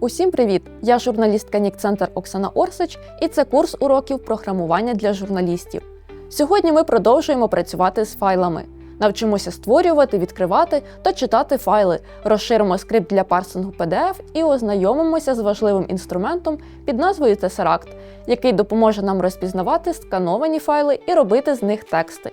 Усім привіт! Я журналістка Нікцентр Оксана Орсич, і це курс уроків програмування для журналістів. Сьогодні ми продовжуємо працювати з файлами. Навчимося створювати, відкривати та читати файли, розширимо скрипт для парсингу PDF і ознайомимося з важливим інструментом під назвою Tesseract, який допоможе нам розпізнавати скановані файли і робити з них тексти.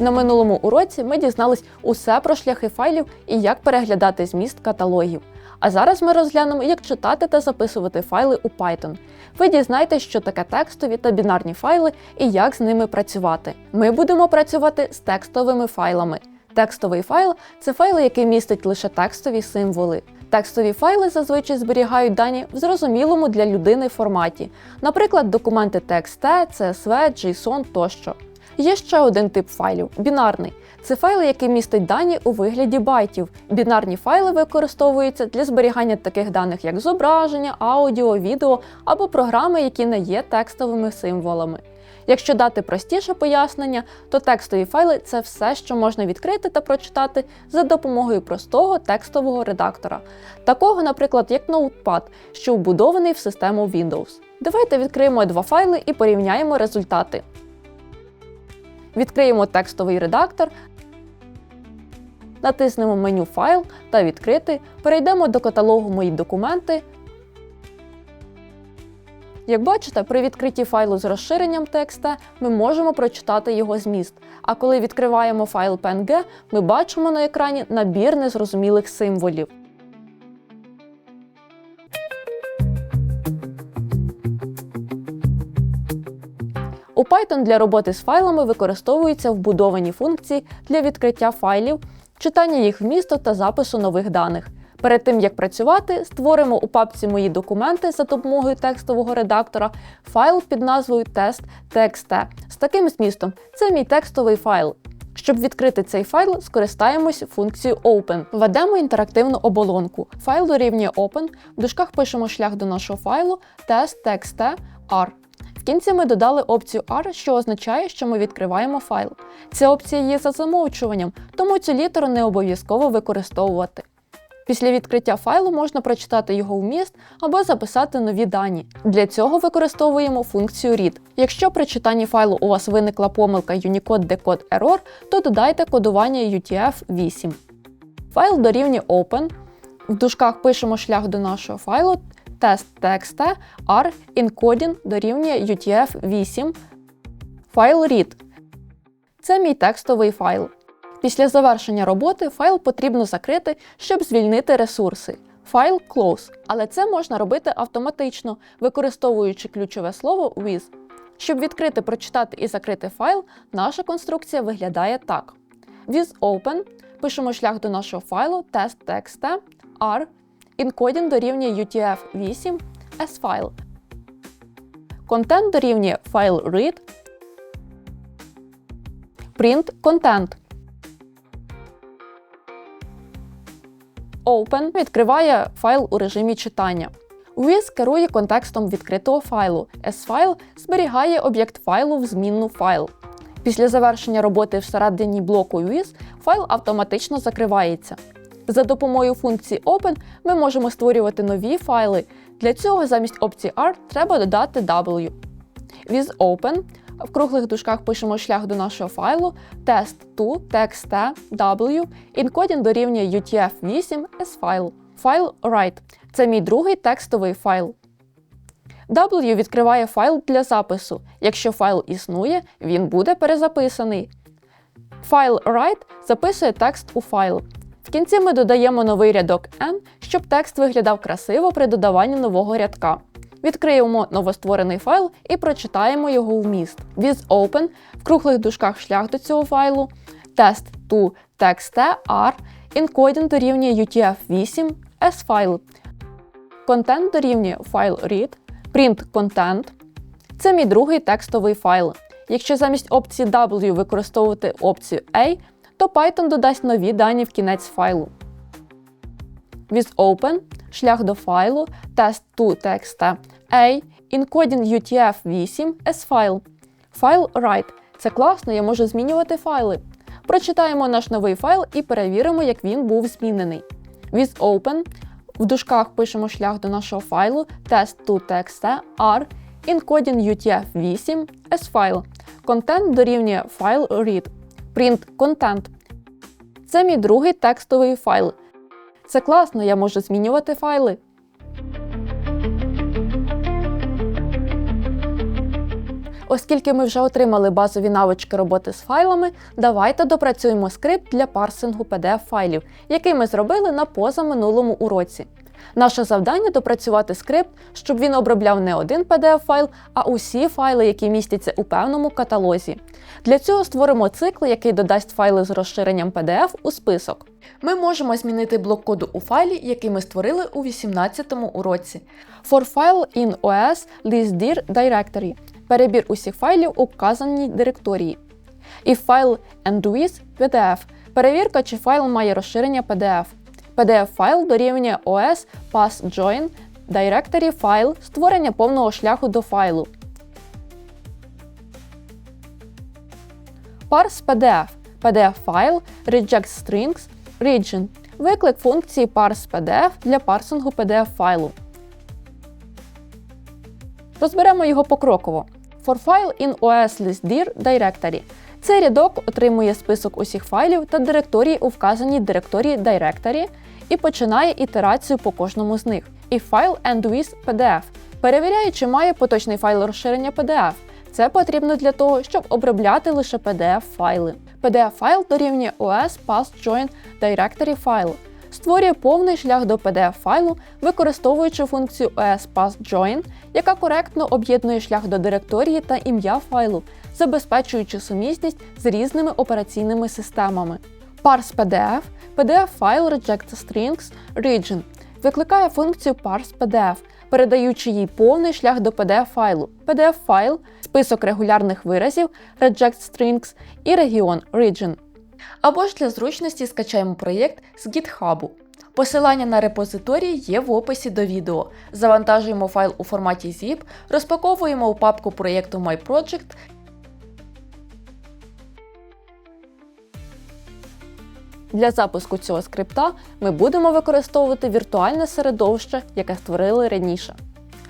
На минулому уроці ми дізнались усе про шляхи файлів і як переглядати зміст каталогів. А зараз ми розглянемо, як читати та записувати файли у Python. Ви дізнаєтесь, що таке текстові та бінарні файли і як з ними працювати. Ми будемо працювати з текстовими файлами. Текстовий файл це файл, який містить лише текстові символи. Текстові файли зазвичай зберігають дані в зрозумілому для людини форматі, наприклад, документи TXT, CSV, JSON тощо. Є ще один тип файлів бінарний. Це файл, який містить дані у вигляді байтів. Бінарні файли використовуються для зберігання таких даних, як зображення, аудіо, відео або програми, які не є текстовими символами. Якщо дати простіше пояснення, то текстові файли це все, що можна відкрити та прочитати за допомогою простого текстового редактора, такого, наприклад, як Notepad, що вбудований в систему Windows. Давайте відкриємо два файли і порівняємо результати. Відкриємо текстовий редактор, натиснемо меню Файл та Відкрити. Перейдемо до каталогу Мої документи. Як бачите, при відкритті файлу з розширенням TXT ми можемо прочитати його зміст. А коли відкриваємо файл PNG, ми бачимо на екрані набір незрозумілих символів. Python для роботи з файлами використовуються вбудовані функції для відкриття файлів, читання їх вмісту та запису нових даних. Перед тим як працювати, створимо у папці Мої документи за допомогою текстового редактора файл під назвою test.txt з таким змістом. Це мій текстовий файл. Щоб відкрити цей файл, скористаємось функцією Open. Введемо інтерактивну оболонку. Файл дорівнює Open, в дужках пишемо шлях до нашого файлу test.txt R. В кінці ми додали опцію R, що означає, що ми відкриваємо файл. Ця опція є за замовчуванням, тому цю літеру не обов'язково використовувати. Після відкриття файлу можна прочитати його вміст або записати нові дані. Для цього використовуємо функцію read. Якщо при читанні файлу у вас виникла помилка Unicode Decode Error, то додайте кодування UTF-8. Файл дорівнює Open. В дужках пишемо шлях до нашого файлу test.txt R encoding дорівнює UTF-8. Файл read. Це мій текстовий файл. Після завершення роботи файл потрібно закрити, щоб звільнити ресурси. Файл close, але це можна робити автоматично, використовуючи ключове слово with. Щоб відкрити, прочитати і закрити файл, наша конструкція виглядає так: with open пишемо шлях до нашого файлу test.txt R, encoding дорівнює UTF-8 as file. Content дорівнює файл read, print content. Open відкриває файл у режимі читання. With керує контекстом відкритого файлу. S-файл зберігає об'єкт файлу в змінну файл. Після завершення роботи всередині блоку with файл автоматично закривається. За допомогою функції Open ми можемо створювати нові файли. Для цього замість опції R треба додати W. With Open в круглих дужках пишемо шлях до нашого файлу test2 txt w encoding дорівнює UTF-8 as файл. Файл write. Це мій другий текстовий файл. W відкриває файл для запису. Якщо файл існує, він буде перезаписаний. Файл write записує текст у файл. В кінці ми додаємо новий рядок N, щоб текст виглядав красиво при додаванні нового рядка. Відкриємо новостворений файл і прочитаємо його вміст. With Open в круглих дужках шлях до цього файлу test2 txt r encoding дорівнює UTF-8 as файл. Content дорівнює файл read, print content. Це мій другий текстовий файл. Якщо замість опції W використовувати опцію A, то Python додасть нові дані в кінець файлу. With Open шлях до файлу test2.txt A encoding UTF-8 as файл. Файл write Це класно, я можу змінювати файли. Прочитаємо наш новий файл і перевіримо, як він був змінений. With open в дужках пишемо шлях до нашого файлу test2txt r encoding UTF-8 as file. Контент дорівнює файл read. Print content. Це мій другий текстовий файл. Це класно, я можу змінювати файли. Оскільки ми вже отримали базові навички роботи з файлами, давайте допрацюємо скрипт для парсингу PDF-файлів, який ми зробили на позаминулому уроці. Наше завдання допрацювати скрипт, щоб він обробляв не один PDF-файл, а усі файли, які містяться у певному каталозі. Для цього створимо цикл, який додасть файли з розширенням PDF у список. Ми можемо змінити блок коду у файлі, який ми створили у 18-му уроці. For file in OS list dir directory перебір усіх файлів у вказаній директорії. І файл endwith PDF перевірка, чи файл має розширення PDF. PDF-файл дорівнює OS pass join directory файл створення повного шляху до файлу. Parse PDF PDF-файл reject strings region виклик функції parse PDF для парсингу PDF-файлу. Розберемо його покроково. For file in OS list dir directory. Цей рядок отримує список усіх файлів та директорій у вказаній директорії directory і починає ітерацію по кожному з них. І файл endwith PDF. Перевіряє, чи має поточний файл розширення PDF. Це потрібно для того, щоб обробляти лише PDF-файли. PDF-файл дорівнює OS Pass Join Directory файл. Створює повний шлях до PDF-файлу, використовуючи функцію OS Pass Join, яка коректно об'єднує шлях до директорії та ім'я файлу, забезпечуючи сумісність з різними операційними системами. Parse PDF PDF-файл Reject Strings Region викликає функцію Parse PDF, передаючи їй повний шлях до PDF-файлу. PDF-файл список регулярних виразів Reject Strings і регіон Region. Або ж для зручності скачаємо проєкт з GitHub. Посилання на репозиторій є в описі до відео. Завантажуємо файл у форматі zip, розпаковуємо у папку проєкту MyProject Для запуску цього скрипта ми будемо використовувати віртуальне середовище, яке створили раніше.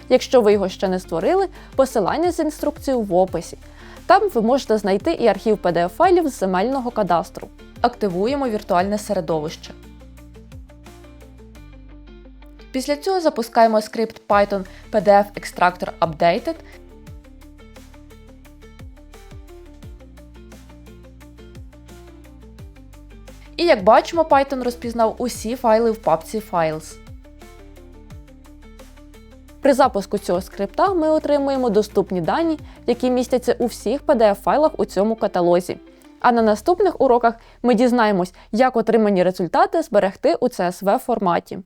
Якщо ви його ще не створили, посилання з інструкцією в описі. Там ви можете знайти і архів PDF-файлів з земельного кадастру. Активуємо віртуальне середовище. Після цього запускаємо скрипт Python PDF Extractor Updated І як бачимо, Python розпізнав усі файли в папці Files. При запуску цього скрипта ми отримуємо доступні дані, які містяться у всіх PDF-файлах у цьому каталозі. А на наступних уроках ми дізнаємось, як отримані результати зберегти у CSV форматі.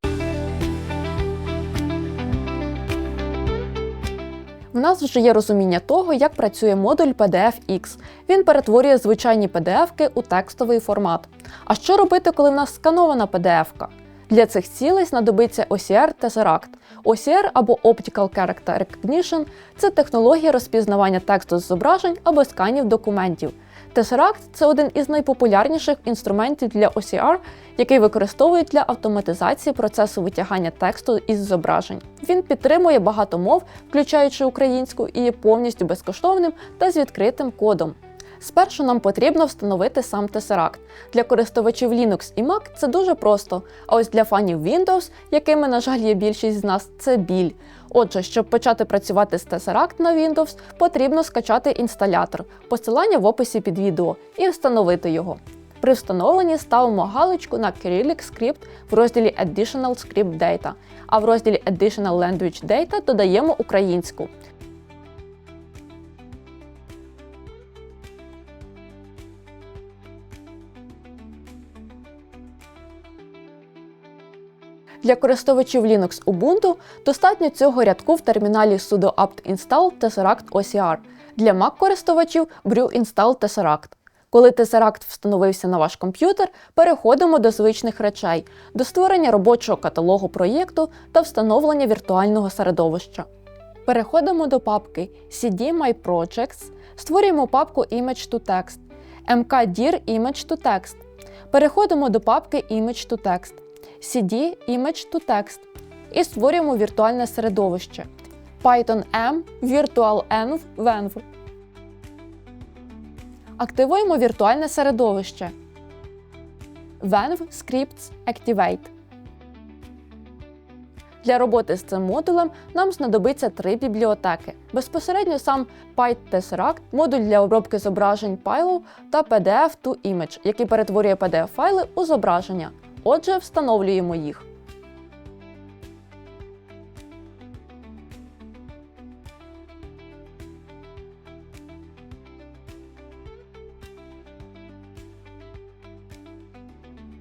У нас вже є розуміння того, як працює модуль PDF-X. Він перетворює звичайні PDF-ки у текстовий формат. А що робити, коли в нас сканована PDF-ка? Для цих цілей знадобиться OCR Tesseract. OCR або Optical Character Recognition це технологія розпізнавання тексту з зображень або сканів документів. Tesseract – це один із найпопулярніших інструментів для OCR, який використовують для автоматизації процесу витягання тексту із зображень. Він підтримує багато мов, включаючи українську, і є повністю безкоштовним та з відкритим кодом. Спершу нам потрібно встановити сам Tesseract. Для користувачів Linux і Mac це дуже просто. А ось для фанів Windows, якими, на жаль, є більшість з нас, це біль. Отже, щоб почати працювати з Tesseract на Windows, потрібно скачати інсталятор, посилання в описі під відео, і встановити його. При встановленні ставимо галочку на Cyrillic Script в розділі Additional Script Data, а в розділі Additional Language Data додаємо українську. Для користувачів Linux Ubuntu достатньо цього рядку в терміналі sudo apt install tesseract OCR. Для Mac-користувачів brew install tesseract. Коли Tesseract встановився на ваш комп'ютер, переходимо до звичних речей, до створення робочого каталогу проєкту та встановлення віртуального середовища. Переходимо до папки CD My Projects, створюємо папку Image to Text, mkdir Image to Text. Переходимо до папки Image to Text, CD Image to Text і створюємо віртуальне середовище Python M VirtualEnv Venv. Активуємо віртуальне середовище Venv Scripts Activate. Для роботи з цим модулем нам знадобиться три бібліотеки: безпосередньо сам PyTesseract, модуль для обробки зображень Pilo та PDF to Image, який перетворює PDF-файли у зображення. Отже, встановлюємо їх.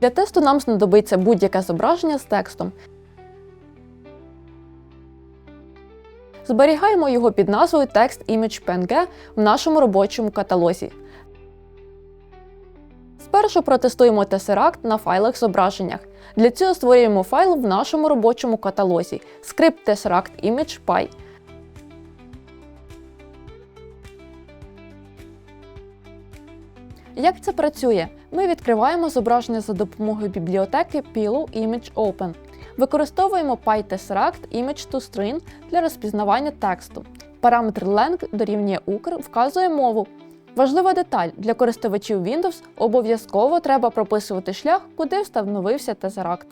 Для тесту нам знадобиться будь-яке зображення з текстом. Зберігаємо його під назвою Text Image PNG в нашому робочому каталозі. Спершу протестуємо Tesseract на файлах зображеннях. Для цього створюємо файл в нашому робочому каталозі скрипт Tesseract Image. Як це працює? Ми відкриваємо зображення за допомогою бібліотеки Pillow Image Open. Використовуємо PyTesseract Image to для розпізнавання тексту. Параметр length дорівнює укр вказує мову. Важлива деталь для користувачів Windows обов'язково треба прописувати шлях, куди встановився Tesseract.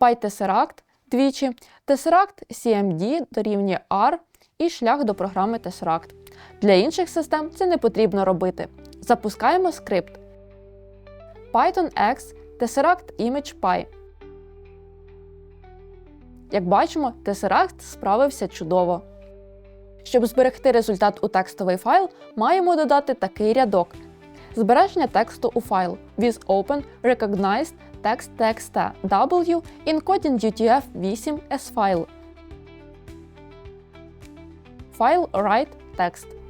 PyTesseract двічі, Tesseract CMD дорівнює R і шлях до програми Tesseract. Для інших систем це не потрібно робити. Запускаємо скрипт. Python X Tesseract Image. Як бачимо, Tesseract справився чудово. Щоб зберегти результат у текстовий файл, маємо додати такий рядок. Збереження тексту у файл with open recognized text.txt w encoding utf 8 as file. Файл write text.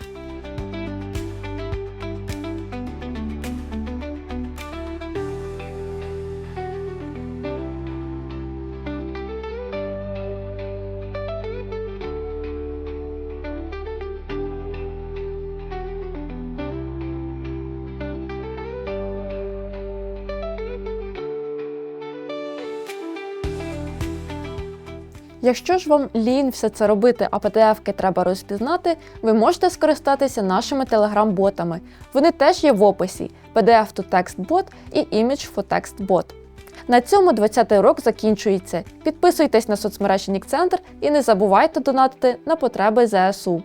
Якщо ж вам лінь все це робити, а PDF-ки треба розпізнати, ви можете скористатися нашими телеграм-ботами. Вони теж є в описі: PDF to Text Bot і Image for Text Bot. На цьому 20-й урок закінчується. Підписуйтесь на соцмережі Нікцентр і не забувайте донатити на потреби ЗСУ.